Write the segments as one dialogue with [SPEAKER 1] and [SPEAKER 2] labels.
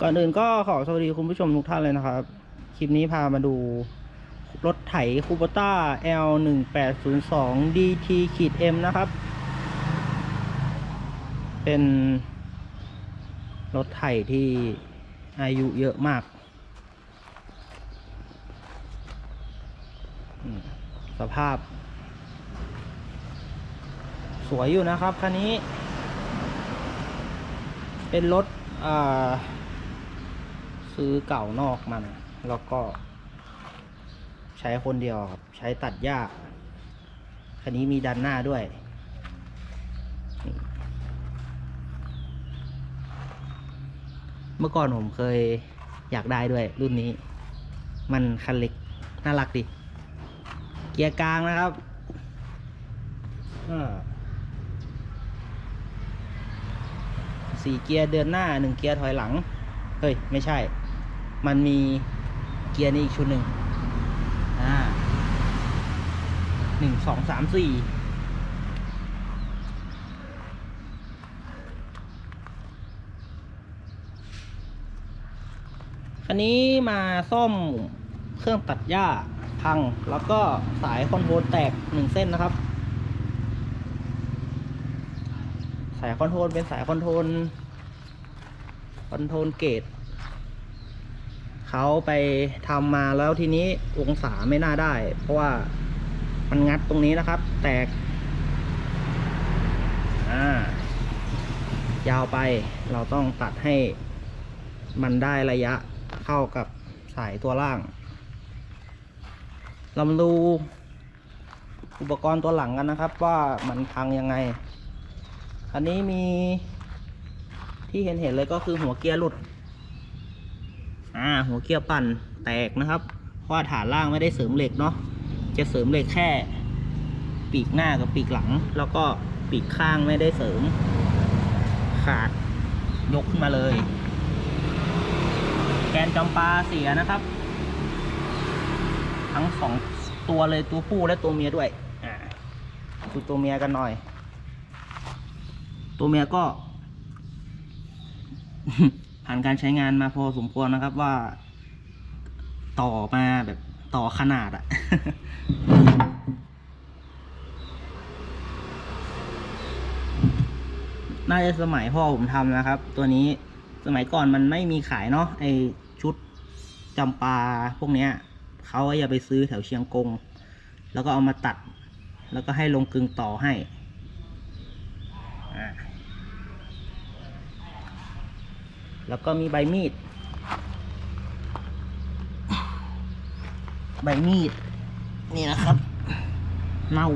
[SPEAKER 1] ก่อนอื่นก็ขอสวัสดีคุณผู้ชมทุกท่านเลยนะครับ คลิปนี้พามาดู รถไถคูปต้า L 1 8 0 2 DT ขีด M นะครับ เป็น รถไถที่อายุเยอะมาก สภาพ สวยอยู่นะครับ คันนี้ เป็นรถอ่า ซื้อเก่านอกมัน แล้วก็ ใช้คนเดียวครับ ใช้ตัดหญ้า คันนี้มีดันหน้าด้วย เมื่อก่อนผมเคยอยากได้ด้วยรุ่นนี้ มันคันเล็ก น่ารักดี เกียร์กลางนะครับสี่เกียร์เดินหน้าหนึ่งเกียร์ถอยหลัง เฮ้ย ไม่ใช่ มันมีเกียร์นี่อีกชุดหนึ่งอ่าหนึ่งสองสามสี่คันนี้มาซ่อมเครื่องตัดหญ้าพัง แล้วก็สายคอนโทรลแตกหนึ่งเส้นนะครับ สายคอนโทรลเป็นสายคอนโทรลคอนโทรลเกต เขาไปทำมาแล้วทีนี้องศาไม่น่าได้ เพราะว่ามันงัดตรงนี้นะครับ แตกอ่ายาวไปเราต้องตัดให้มันได้ระยะเข้ากับสายตัวล่างเรามาดูอุปกรณ์ตัวหลังกันนะครับ ว่ามันพังยังไง อันนี้มีที่เห็นเห็นเลยก็คือหัวเกียร์หลุด อ่าหัวเกียร์ปั่นแตกนะครับ เพราะฐานล่างไม่ได้เสริมเหล็กเนาะจะเสริมเหล็กแค่ ปีกหน้ากับปีกหลัง แล้วก็ปีกข้างไม่ได้เสริม ขาดยกขึ้นมาเลย แกนจำปาเสียนะครับ ทั้งสองตัวเลยตัวผู้และตัวเมียด้วยอ่าดูตัวเมียกันหน่อย ตัวเมียก็ ผ่านการใช้งานมาพอสมควรนะครับว่า ต่อมาแบบต่อขนาดอะน่าจะสมัยพ่อผมทำนะครับ ตัวนี้สมัยก่อนมันไม่มีขายเนาะไอชุดจำปาพวกเนี้ยเขาก็จะไปซื้อแถวเชียงกง แล้วก็เอามาตัด แล้วก็ให้ลงกึงต่อให้อ่า แล้วก็มีใบมีด ใบมีด นี่นะครับ เน่า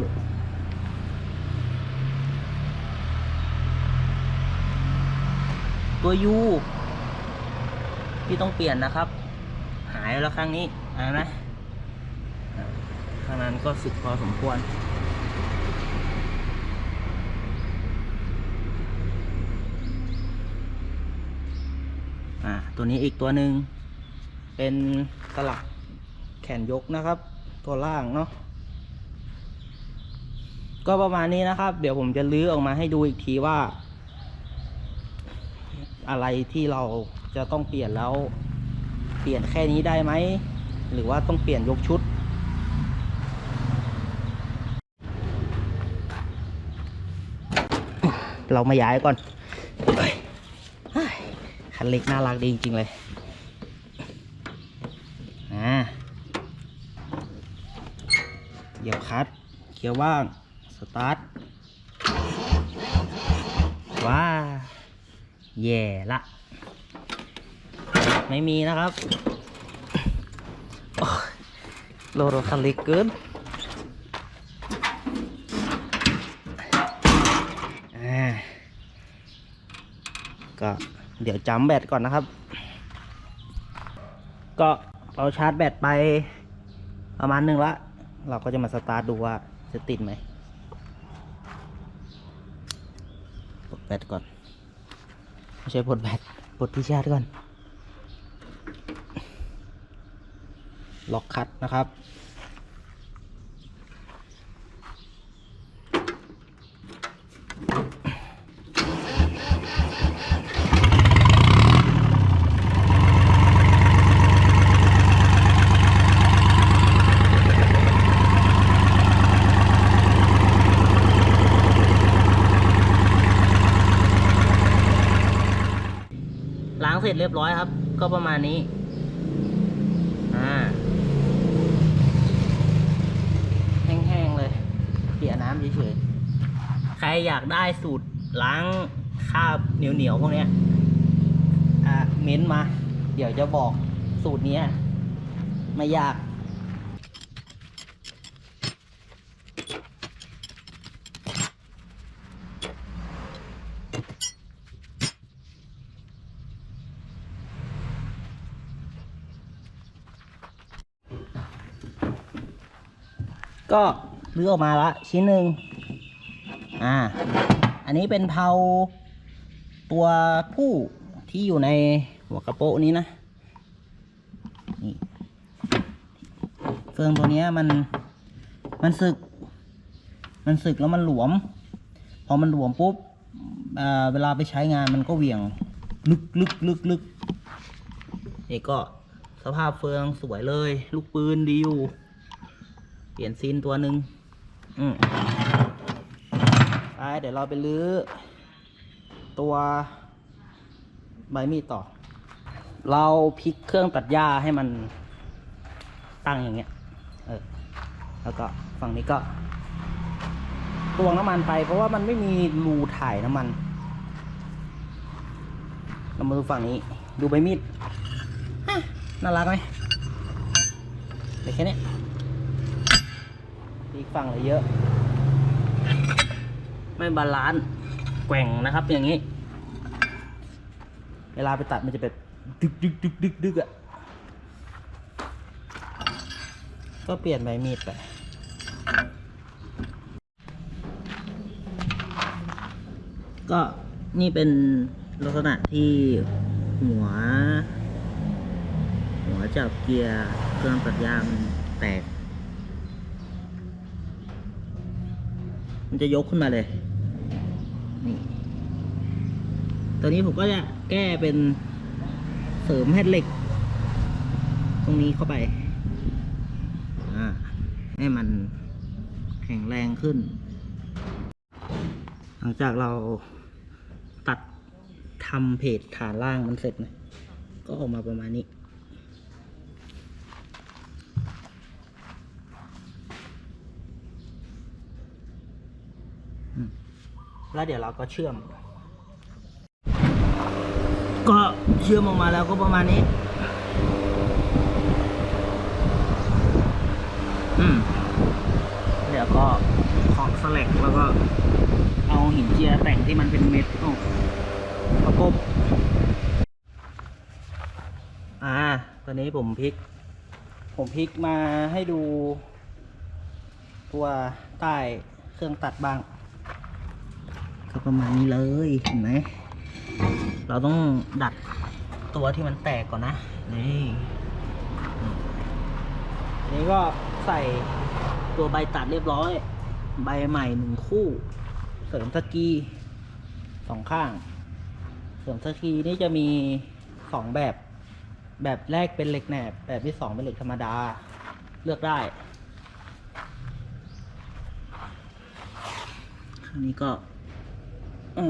[SPEAKER 1] ตัวยูที่ต้องเปลี่ยนนะครับ หายแล้วครั้งนี้เห็นไหมข้างนั้นก็สึกพอสมควร ตัวนี้อีกตัวหนึ่งเป็นสลักแขนยกนะครับ ตัวล่างเนาะก็ประมาณนี้นะครับ เดี๋ยวผมจะลื้อออกมาให้ดูอีกทีว่า อะไรที่เราจะต้องเปลี่ยนแล้ว เปลี่ยนแค่นี้ได้ไหม หรือว่าต้องเปลี่ยนยกชุด เรามาย้ายก่อน คันเล็กน่ารักดีจริง ๆ เลยอ่าเดี๋ยวคัดเกียร์ว่าง สตาร์ท ว้า แย่ละ ไม่มีนะครับโอ้ยโลดคันเล็กเกินอ่าก็ เดี๋ยวจำแบตก่อนนะครับ ก็เราชาร์จแบตไปประมาณหนึ่งละ เราก็จะมาสตาร์ทดูว่าจะติดไหมปลดแบตก่อน ไม่ใช่ปลดแบตปลดที่ชาร์จก่อน ล็อกคัดนะครับ เสร็จเรียบร้อยครับ ก็ประมาณนี้ อ่า แห้งๆเลยเปียน้ำเฉยๆ ใครอยากได้สูตรล้างคราบเหนียวๆพวกเนี้ย อ่าเม้นมา เดี๋ยวจะบอกสูตรนี้ไม่ยาก ก็รื้อออกมาละชิ้นหนึ่งอ่า อันนี้เป็นเผาตัวผู้ที่อยู่ในหัวกระโปะนี้นะนี่เฟืองตัวนี้มันมันสึก มันสึกแล้วมันหลวม พอมันหลวมปุ๊บเวลาไปใช้งานมันก็เหวี่ยง ลึกลึกลึกลึกนี่ก็สภาพเฟืองสวยเลย ลูกปืนดีอยู่ เปลี่ยนซีนตัวหนึ่งอืมไปเดี๋ยวเราไปลื้อ ตัวใบมีดต่อ เราพลิกเครื่องตัดหญ้าให้มันตั้งอย่างเงี้ย เออ แล้วก็ฝั่งนี้ก็ตวงน้ำมันไป เพราะว่ามันไม่มีรูถ่ายน้ำมัน เรามาดูฝั่งนี้ ดูใบมีด น่ารักไหมแค่นี้ อีกฝั่งเลยเยอะ ไม่บาลานซ์แกว่งนะครับอย่างนี้ เวลาไปตัดมันจะแบบดึกดึกดึกดึกดึกอะก็เปลี่ยนใบมีดไปก็นี่เป็นลักษณะที่หัว หัวจับเกียร์เครื่องตัดยางมันแตก มันจะยกขึ้นมาเลย นี่ ตัวนี้ผมก็จะแก้เป็นเสริมแฮดเหล็ก ตรงนี้เข้าไป อ่า ให้มันแข็งแรงขึ้น หลังจากเราตัดทำเพจฐานล่างมันเสร็จนะ ก็ออกมาประมาณนี้ แล้วเดี๋ยวเราก็เชื่อม ก็เชื่อมออกมาแล้วก็ประมาณนี้ อืม เดี๋ยวก็เคาะสลักแล้วก็ เอาหินเจียแต่งที่มันเป็นเม็ดออกประกบ อ่า ตอนนี้ผมพลิก ผมพลิกมาให้ดู ตัวใต้เครื่องตัดบ้าง ก็ประมาณนี้เลยเห็นไหมเราต้องดัดตัวที่มันแตกก่อนนะนี่นี้ก็ใส่ตัวใบตัดเรียบร้อย ใบใหม่หนึ่งคู่ เสริมสกีสองข้าง เสริมสกีนี่จะมีสองแบบ แบบแรกเป็นเหล็กแหนบ แบบที่สองเป็นเหล็กธรรมดา เลือกได้อันนี้ก็ ส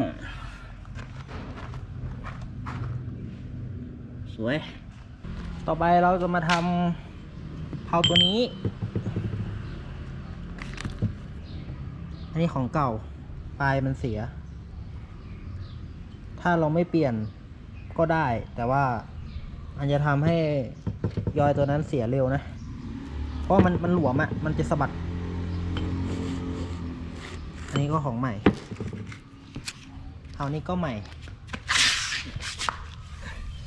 [SPEAKER 1] วย ต่อไปเราจะมาทำเผาตัวนี้ อันนี้ของเก่า ปลายมันเสีย ถ้าเราไม่เปลี่ยนก็ได้ แต่ว่ามันจะทำให้ยอยตัวนั้นเสียเร็วนะ เพราะมันมันหลวมอะ่ะ มันจะสะบัด อันนี้ก็ของใหม่ เท่านี้ก็ใหม่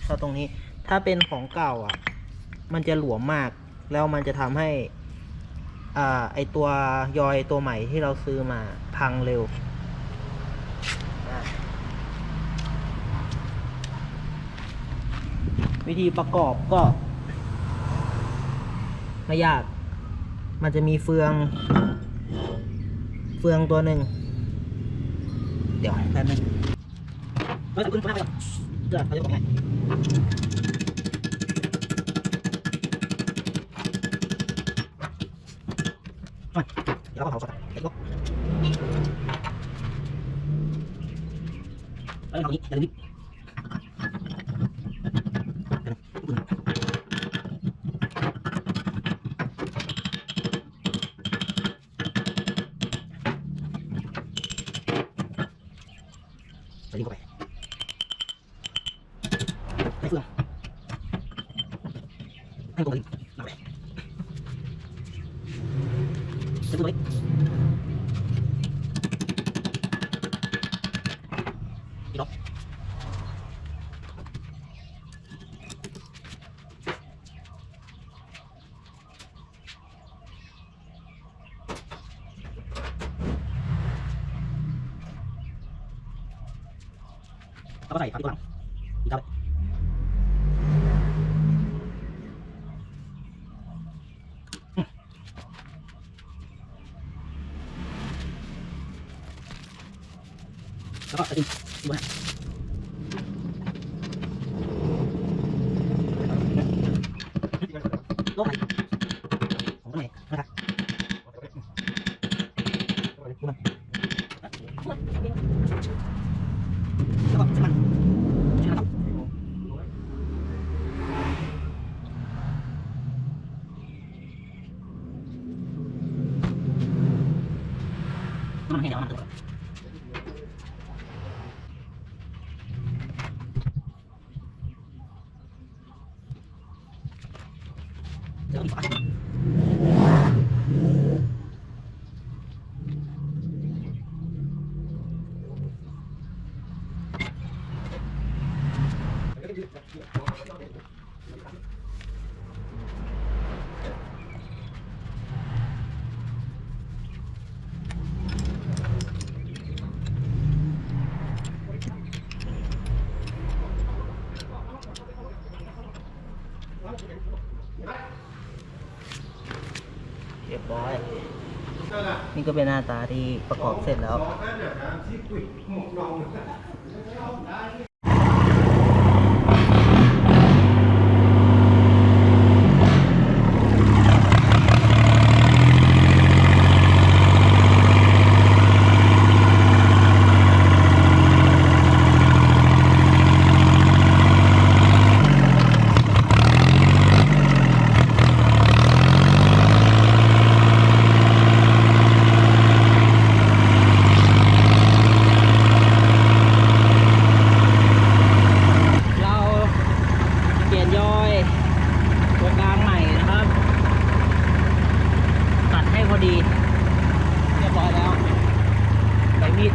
[SPEAKER 1] เท่าตรงนี้ ถ้าเป็นของเก่าอะ มันจะหลวมมาก แล้วมันจะทำให้ อ่า ไอตัวยอยตัวใหม่ที่เราซื้อมาพังเร็ววิธีประกอบก็ไม่ยาก มันจะมีเฟือง เฟืองตัวหนึ่ง เดี๋ยวแป๊บนึงเราจะขึ้นมา แล้วก็ใส่ขาที่ตัวหลัง Sebab macam mana นี่ก็เป็นหน้าตาที่ประกอบเสร็จแล้ว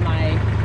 [SPEAKER 1] my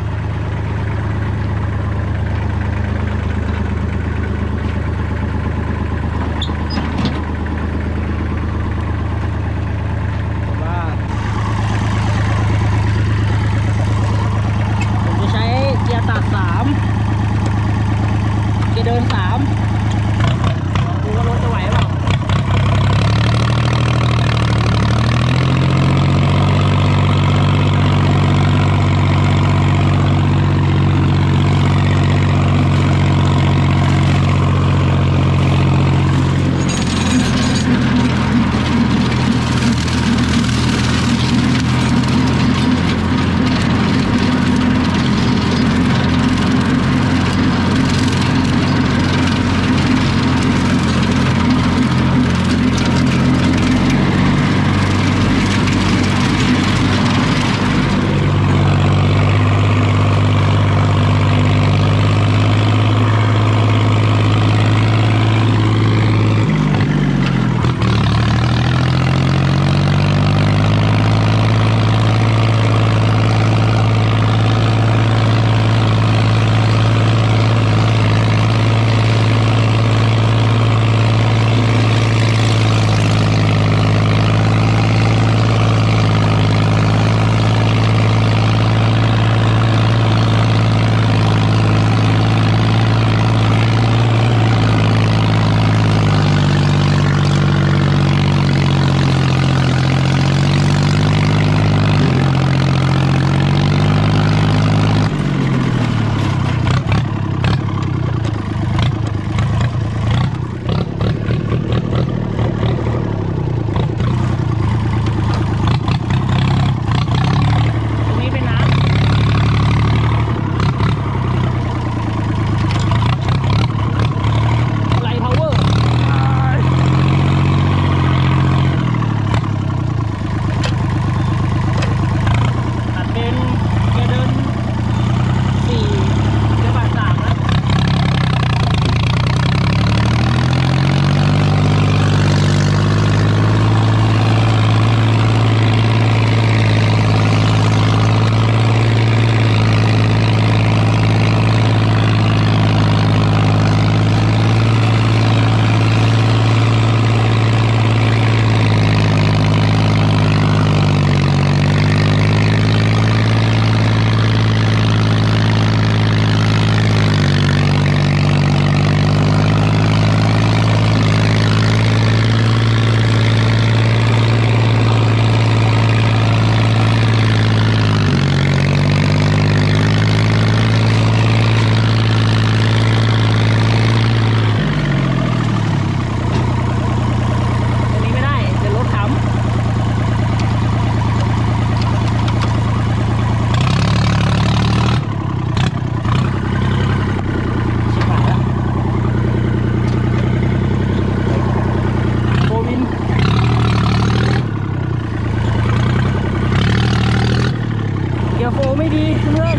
[SPEAKER 1] ไม่ดีเพื่อน